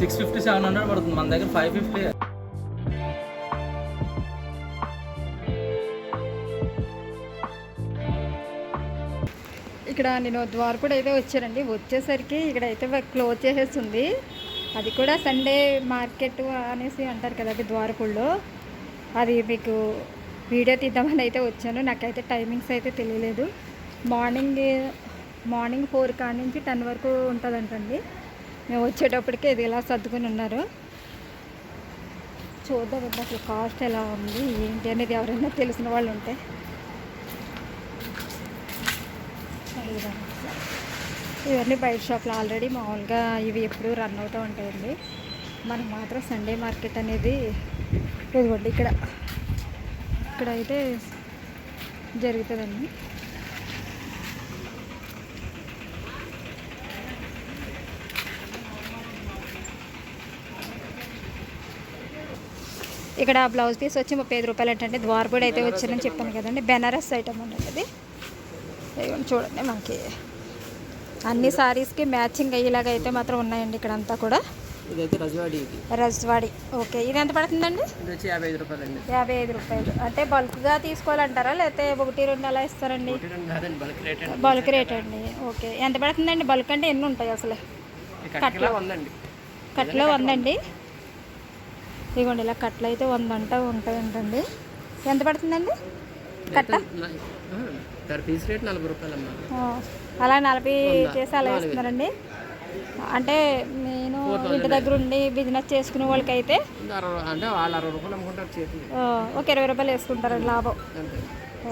Six fifty seven hundred పడుతుంది. మన దగ్గర ఫైవ్ ఫిఫ్టీ ఇక్కడ నేను ద్వారకుడు అయితే వచ్చానండి. వచ్చేసరికి ఇక్కడ అయితే క్లోజ్ చేసేస్తుంది. అది కూడా సండే మార్కెట్ అనేసి అంటారు కదండి ద్వారకుల్లో అది మీకు వీడియో తీద్దామని అయితే వచ్చాను. నాకైతే టైమింగ్స్ అయితే తెలియలేదు. మార్నింగ్ మార్నింగ్ ఫోర్ కాడి నుంచి టెన్ వరకు ఉంటుందంటండి. మేము వచ్చేటప్పటికి ఇది ఇలా సర్దుకుని ఉన్నారు? చూద్దామండి అసలు కాస్ట్ ఎలా ఉంది ఏంటి అనేది ఎవరైనా తెలిసిన వాళ్ళు ఉంటే. ఇవన్నీ బయట షాప్లో ఆల్రెడీ మామూలుగా ఇవి ఎప్పుడు రన్ అవుతూ ఉంటాయండి. మనకు మాత్రం సండే మార్కెట్ అనేది ఇదిగోండి ఇక్కడ. ఇక్కడ అయితే జరుగుతుందండి. ఇక్కడ బ్లౌజ్ పీస్ వచ్చి ముప్పై ఐదు రూపాయలు ఏంటంటే ద్వారపూడి అయితే వచ్చిందని చెప్పాను కదండి. బెనారస్ ఐటమ్ ఇదిగోండి చూడండి మనకి అన్ని సారీస్కి మ్యాచింగ్ అయ్యేలాగా అయితే మాత్రం ఉన్నాయండి ఇక్కడ అంతా కూడా రజవాడి. ఓకే. ఇది ఎంత పడుతుందండి? యాభై ఐదు రూపాయలు. అంటే బల్క్గా తీసుకోవాలంటారా? లేకపోతే ఒకటి రెండు అలా ఇస్తారండి? బల్క్ రేట్ అండి. ఓకే. ఎంత పడుతుందండి? బల్క్ అంటే ఎన్ని ఉంటాయి అసలు? ఉందండి కట్లో. వందండి. ఇదిగోండి ఇలా కట్లు అయితే వంద అంట ఉంటాయంటండి. ఎంత పడుతుందండి? కట్ట? పర్ పీస్ రేట్ నలభై అలా నలభై చేసి అలా ఇస్తున్నారండి అంటే నేను ఇంటి దగ్గర ఉండి బిజినెస్ చేసుకునే వాళ్ళకైతే ఒక ఇరవై రూపాయలు వేసుకుంటారండి లాభం.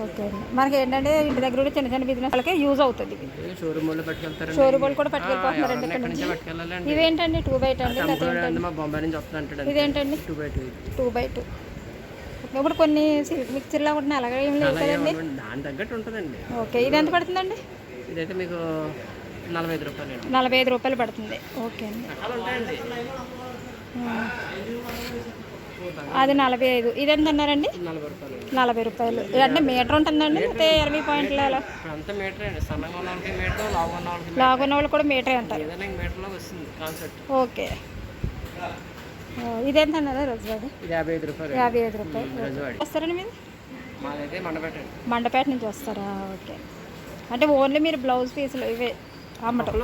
ఓకే అండి. మనకి ఏంటంటే ఇంటి దగ్గర చిన్న చిన్న బిజినెస్ వాళ్ళకి యూజ్ అవుతుంది. షోరూమ్ వాళ్ళు పట్టుకెళ్తారండి. షోరూమ్ వాళ్ళు కూడా పట్టుకెళ్ళిపోతున్నారండి ఇక్కడ నుంచి. ఇవేంటండి? టూ బై టూ అండి మా బొంబాయి నుంచి ఇదేంటండి? Two by two two by two ఇప్పుడు కొన్ని సిల్క్ మిక్చర్లా ఉంటున్నాయి. అలాగే ఏం లేవు. కదండి దాని తగ్గట్టు ఉంటుందండి. ఓకే ఇది ఎంత పడుతుందండి? ఇదైతే మీకు నలభై ఐదు రూపాయలు అండి. నలభై ఐదు రూపాయలు పడుతుంది. ఓకే అండి. అది నలభై ఐదు. ఇది ఎంత అన్నారండి? నలభై రూపాయలు. అంటే మీటర్ ఉంటుందండి? లేకపోతే ఇరవై పాయింట్లు అలా? ఉన్న లాగున్న వాళ్ళు కూడా మీటరే అంటారు. ఓకే. ఇదెంత అన్నారా రోజువాడి యాభై ఐదు రూపాయలు. యాభై ఐదు రూపాయలు. వస్తారండి మీరు మండపేట నుంచి వస్తారా? ఓకే. అంటే ఓన్లీ మీరు బ్లౌజ్ పీసులు ఇవే అమ్మటం?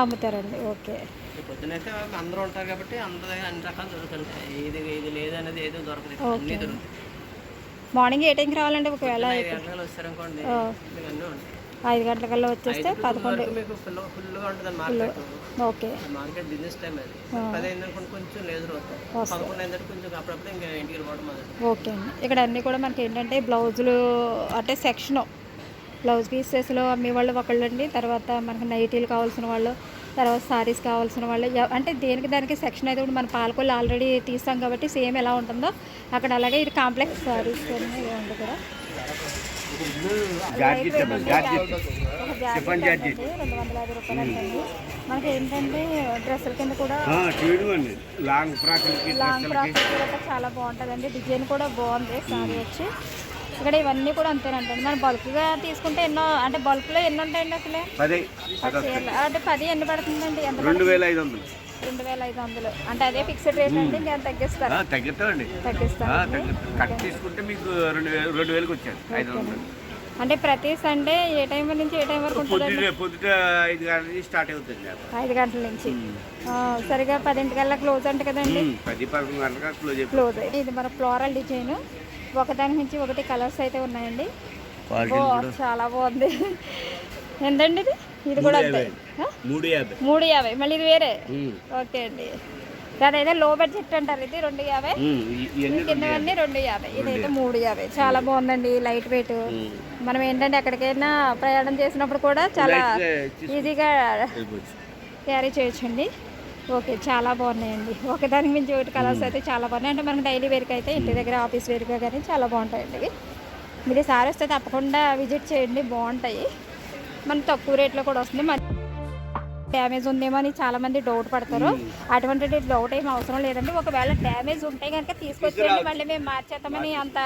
అమ్ముతారండి. ఓకే. ఈ పొద్దునైతే అందరూ ఉంటారు కాబట్టి అందరూ అన్ని రకాలు దొరుకుతుంటాయి ఇది ఇది లేదనేది ఏదో దొరకదు అన్నీ దొరుకుతాయి. మార్నింగ్ ఏ టైంకి రావాలండి ఒకవేళ ఐదు గంటలు వచ్చారనుకోండి మీకు అన్నీ ఉంటాయి. ఐదు గంటలకల్లా వచ్చేస్తే పదకొండు ఓకే. మార్కెట్ బిజినెస్ టైం అది. కొంచెం అయిందంటే కొంచెం అప్పుడప్పుడు ఇంకా ఇంటికి ఓకే అండి. ఇక్కడ అన్నీ కూడా మనకి ఏంటంటే బ్లౌజులు అంటే సెక్షన్. బ్లౌజ్ పీసెస్లో అమ్మే వాళ్ళు ఒకళ్ళండి. తర్వాత మనకి నైటీలు కావాల్సిన వాళ్ళు తర్వాత సారీస్ కావాల్సిన వాళ్ళు. అంటే దేనికి దానికి సెక్షన్ అయితే ఇప్పుడు మన పాలకొల్లు ఆల్రెడీ తీస్తాం కాబట్టి సేమ్ ఎలా ఉంటుందో అక్కడ అలాగే ఇది కాంప్లెక్స్ సారీస్ ఉంది కూడా. రెండు వందల యాభై రూపాయలు మనకి ఏంటంటే డ్రెస్సుల కింద కూడా లాంగ్ ఫ్రాక్లకి లాంగ్ ఫ్రాక్ కూడా చాలా బాగుంటుందండి. డిజైన్ కూడా బాగుంది. సారీ వచ్చి. ఇక్కడ ఇవన్నీ కూడా అంతేనంటండి మనం బల్క్గా తీసుకుంటే ఎన్నో అంటే బల్క్లో ఎన్ని ఉంటాయండి అసలు? పది. అంటే పది ఎన్ని పడుతుందండి? ఎంత రెండు వేల ఐదు వందలు. రెండు వేల ఐదు వందలు. అంటే అదే ఫిక్స్డ్ రేట్ అండి ఇంకా తగ్గిస్తారు? తగ్గుతామండి తగ్గిస్తారు. తగ్గుతాం కట్ తీసుకుంటే మీకు రెండు వేలు రెండు వేలకు వచ్చాను ఐదు వందలు. అంటే ప్రతి సండే ఏ టైం నుంచి ఏ టైం వరకు పొద్దుట ఐదు గంటల నుంచి స్టార్ట్ అవుతుంది. ఐదు గంటల నుంచి. సరిగా పదింటికల్లా క్లోజ్ అంట కదండి? పది పదకొండు గంటలకు క్లోజ్ క్లోజ్ ఇది మన ఫ్లోరల్ డిజైన్. ఒకదాని నుంచి ఒకటి కలర్స్ అయితే ఉన్నాయండి. చాలా బాగుంది. ఎంతండి ఇది? ఇది కూడా అంతే? మూడు యాభై. మళ్ళీ ఇది వేరే? ఓకే అండి. అదైతే లో బడ్జెట్ అంటారు ఇది రెండు యాభై. కిందవన్నీ రెండు యాభై. ఇదైతే మూడు యాభై. చాలా బాగుందండి లైట్ వెయిట్ మనం ఏంటంటే ఎక్కడికైనా ప్రయాణం చేసినప్పుడు కూడా చాలా ఈజీగా వెళ్ళిపోవచ్చు. క్యారీ చేయొచ్చండి. ఓకే చాలా బాగున్నాయండి. ఒకదానికి మించి ఒకటి కలర్స్ అయితే చాలా బాగున్నాయి. అంటే మనకి డైలీ వేర్కి అయితే ఇంటి దగ్గర ఆఫీస్ వేర్గా కానీ చాలా బాగుంటాయండి ఇవి. మీరు ఈసారి వస్తే తప్పకుండా విజిట్ చేయండి బాగుంటాయి. మనకి తక్కువ రేట్లో కూడా వస్తుంది. మన డ్యామేజ్ ఉందేమో అని చాలా మంది డౌట్ పడతారు. అటువంటి డౌట్ ఏం అవసరం లేదండి. ఒకవేళ డ్యామేజ్ ఉంటే కనుక తీసుకొచ్చేయండి. మళ్ళీ మేము మార్చేస్తామని అంత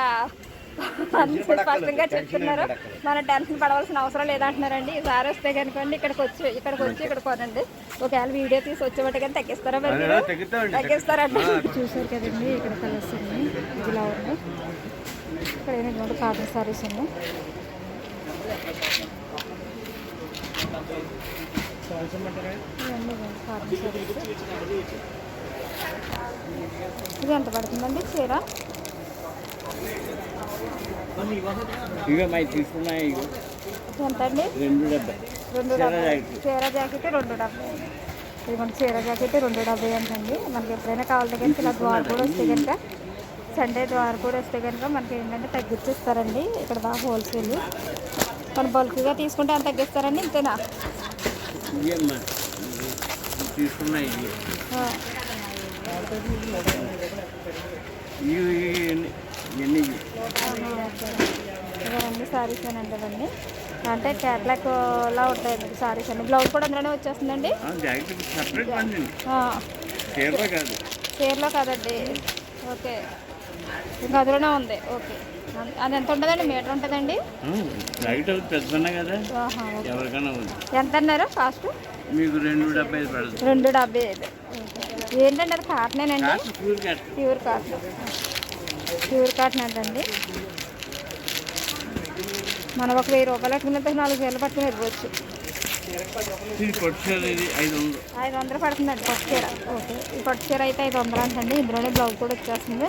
స్పష్టంగా చెప్తున్నారు. మన టెన్షన్ పడవలసిన అవసరం లేదంటున్నారండి. ఈసారి వస్తే కనుకోండి ఇక్కడికి వచ్చి ఇక్కడికి వచ్చి ఇక్కడ కొనండి ఒకవేళ వీడియో తీసి వచ్చేవాటి కానీ తగ్గిస్తారా మరి తగ్గిస్తారండి. చూసారు కదండి ఇక్కడ కలర్స్ ఉన్నాయి ఇలా ఉన్నాయి ఇక్కడ ఏంటంటే కాటన్ సారీస్ ఉన్నాయి ఇవన్నీ కాటన్ సారీస్ ఇది ఎంత పడుతుందండి? చీర? ఇక మై తీసుకున్నాయి ఎంత అండి రెండు డెబ్బై. రెండు డెబ్బై. చీర జాకెట్ రెండు డెబ్బై. ఇది మన చీర జాకెట్ రెండు డెబ్బై అంటండి. మనకి ఎప్పుడైనా కావాలంటే కనుక ఇలా ద్వార కూడా వస్తే కనుక సండే ద్వార కూడా వస్తే కనుక మనకి ఏంటంటే తగ్గించిస్తారండి ఇక్కడ బాగా హోల్సేల్. మన బల్క్గా తీసుకుంటే ఎంత తగ్గిస్తారండి ఇంతేనా? తీసుకున్నాయి ఇవి ఇవన్నీ సారీస్ అంటారండి. అంటే క్యాట్లాక్ లా ఉంటాయి సారీస్ అండి బ్లౌజ్ కూడా అందులోనే వచ్చేస్తుందండి? చీరలో కాదు. చీరలో కాదండి. ఓకే. ఇంకా అందులోనే ఉంది. ఓకే. అది ఎంత ఉంటుందండి? మీటర్ ఉంటుందండి? ఎంత అన్నారు కాస్ట్? మీకు రెండు డెబ్బై ఐదు రెండు డెబ్బై ఐదు. ఏంటండి అది? కాటనేనండి cost pure cost pure cotton pure cotton అంటండి మనం ఒక వెయ్యి రూపాయలు పెట్టుకున్నంత నాలుగు వేలు పట్టుకుని వందలు. ఐదు వందలు పడుతుందండి పట్టు చీర. ఓకే. ఈ పట్టు చీర అయితే ఐదు వందలు అంటండి. ఇందులోనే బ్లౌజ్ కూడా వచ్చేస్తుంది.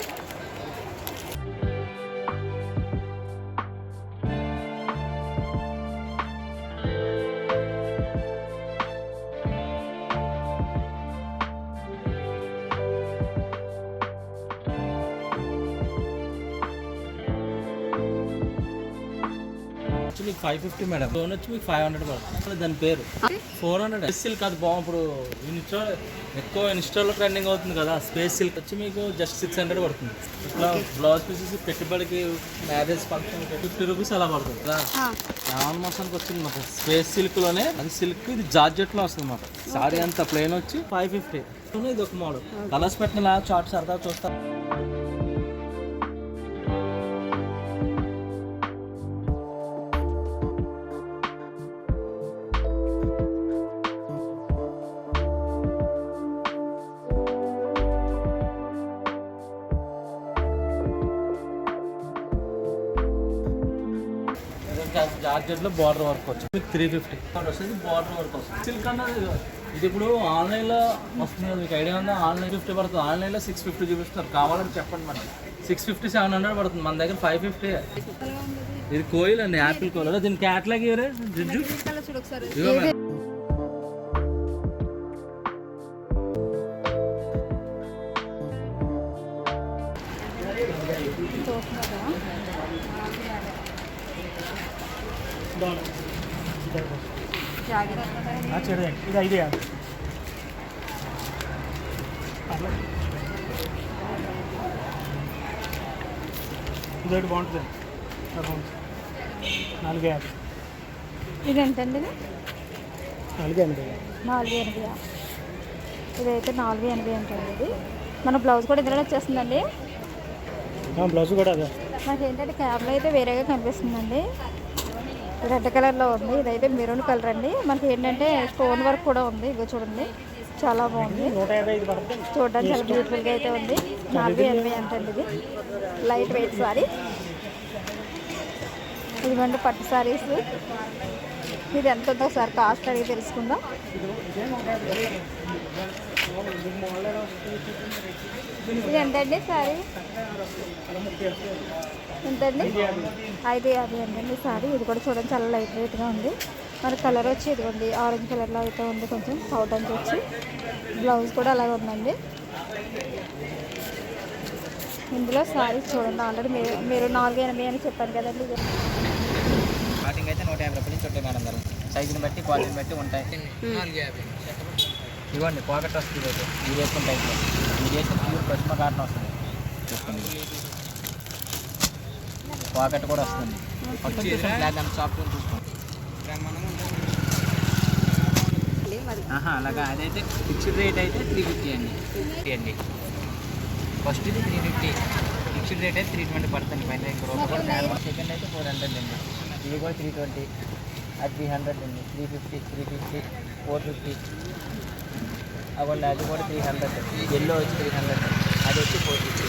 మీకు ఫైవ్ ఫిఫ్టీ మేడం. లోన్ వచ్చి మీకు ఫైవ్ హండ్రెడ్ పడుతుంది. దాని పేరు? Four hundred. సిల్క్ అది బాగుంది ఇప్పుడు ఇన్స్టా ఎక్కువ ఇన్స్టాలో ట్రెండింగ్ అవుతుంది కదా స్పేస్ సిల్క్ వచ్చి మీకు జస్ట్ సిక్స్ హండ్రెడ్ పడుతుంది. ఇట్లా బ్లౌజ్ పీసెస్ పెట్టుబడికి మ్యారేజ్ ఫంక్షన్ ఫిఫ్టీ రూపీస్ అలా పడుతుంది కదా. రావణ మాసానికి వచ్చింది మాకు. స్పేస్ సిల్క్లోనే అది సిల్క్ ఇది జార్జెట్లో వస్తుంది మాకు. సారీ అంతా ప్లెయిన్ వచ్చి ఫైవ్ ఫిఫ్టీ ఇది ఒక మోడల్ కలర్స్ పెట్టిన చార్ట్ సరదా చూస్తా. జార్జెట్లో బార్డర్ వర్క్ వచ్చి మీకు త్రీ ఫిఫ్టీ వస్తుంది బార్డర్ వర్క్ వస్తుంది. సిల్క్ అన్నది ఇది ఇప్పుడు ఆన్లైన్లో వస్తుంది మీకు ఐడియా ఉందా? ఆన్లైన్ ఫిఫ్టీ పడుతుంది. ఆన్లైన్లో సిక్స్ ఫిఫ్టీ చూపిస్తున్నారు. కావాలని చెప్పండి మనకి సిక్స్ ఫిఫ్టీ సెవెన్ హండ్రెడ్ పడుతుంది. మన దగ్గర ఫైవ్ ఫిఫ్టీ ఇది కోయిల్ అండి యాపిల్ కోయిల్. దీని క్యాట్లాగ్ ఇవరే జిజ్జు ఇది ఇదొకటి బాగుంటుంది. నాలుగు యాభై ఇది? ఎంతండి నాలుగు ఎనభై నాలుగు ఎనభై ఇదైతే నాలుగు ఎనభై ఇది. మన బ్లౌజ్ కూడా ఇందులో వచ్చేస్తుందండి. బ్లౌజ్ కూడా అదే. మనకి ఏంటంటే క్యాబ్లో అయితే వేరేగా కనిపిస్తుందండి. రెడ్ కలర్లో ఉంది. ఇదైతే మెరూన్ కలర్ అండి. మనకి ఏంటంటే స్టోన్ వర్క్ కూడా ఉంది. ఇగో చూడండి. చాలా బాగుంది. చూడడానికి చాలా బ్యూటిఫుల్గా అయితే ఉంది. నాలుగు ఎనభై అంటండి ఇది. Light weight sari. ఇదిగోండి పట్టు సారీస్. ఇది ఎంత ఉందో సార్ కాస్ట్ అడిగి తెలుసుకుందాం. ఇది ఎంతండి సారీ? ఎంతండి? ఐదు యాభై అండి. సారీ ఇది కూడా చూడండి చాలా లైట్ వెయిట్గా ఉంది. మరి కలర్ వచ్చి ఇదిగోండి ఆరెంజ్ కలర్లో అయితే ఉంది కొంచెం అంతా వచ్చి బ్లౌజ్ కూడా అలాగే ఉందండి. ఇందులో సారీస్ చూడండి ఆల్రెడీ మీరు మీరు నాలుగు ఎనభై అని చెప్పాను కదండి. స్టార్టింగ్ అయితే నూట యాభై రూపాయల నుంచి ఉంటాయి మేడం గారు. సైజుని బట్టి క్వాలిటీని బట్టి ఉంటాయి. ఇవ్వండి పాకెట్ వస్తుంది అయితే. ఇది వేసుకున్న టైప్లో ఇది వేసిన ప్యూర్ పశ్చిమ కాటన్ వస్తుంది. పాకెట్ కూడా వస్తుంది. అలాగా. అదైతే ఫిక్స్డ్ రేట్ అయితే త్రీ ఫిఫ్టీ అండి. ఫిఫ్టీ అండి ఫస్ట్ ఇది త్రీ ఫిఫ్టీ ఫిక్స్డ్ రేట్ అయితే త్రీ ట్వంటీ పడుతుంది. పైన కూడా తేడా. సెకండ్ అయితే ఫోర్ హండ్రెడ్ అండి. ఇది కూడా త్రీ ట్వంటీ అది త్రీ హండ్రెడ్ అండి. Three fifty three fifty four fifty అవ్వండి అది కూడా త్రీ హండ్రెడ్ ఎల్లో వచ్చి త్రీ హండ్రెడ్ అది వచ్చి ఫోర్ ఫిఫ్టీ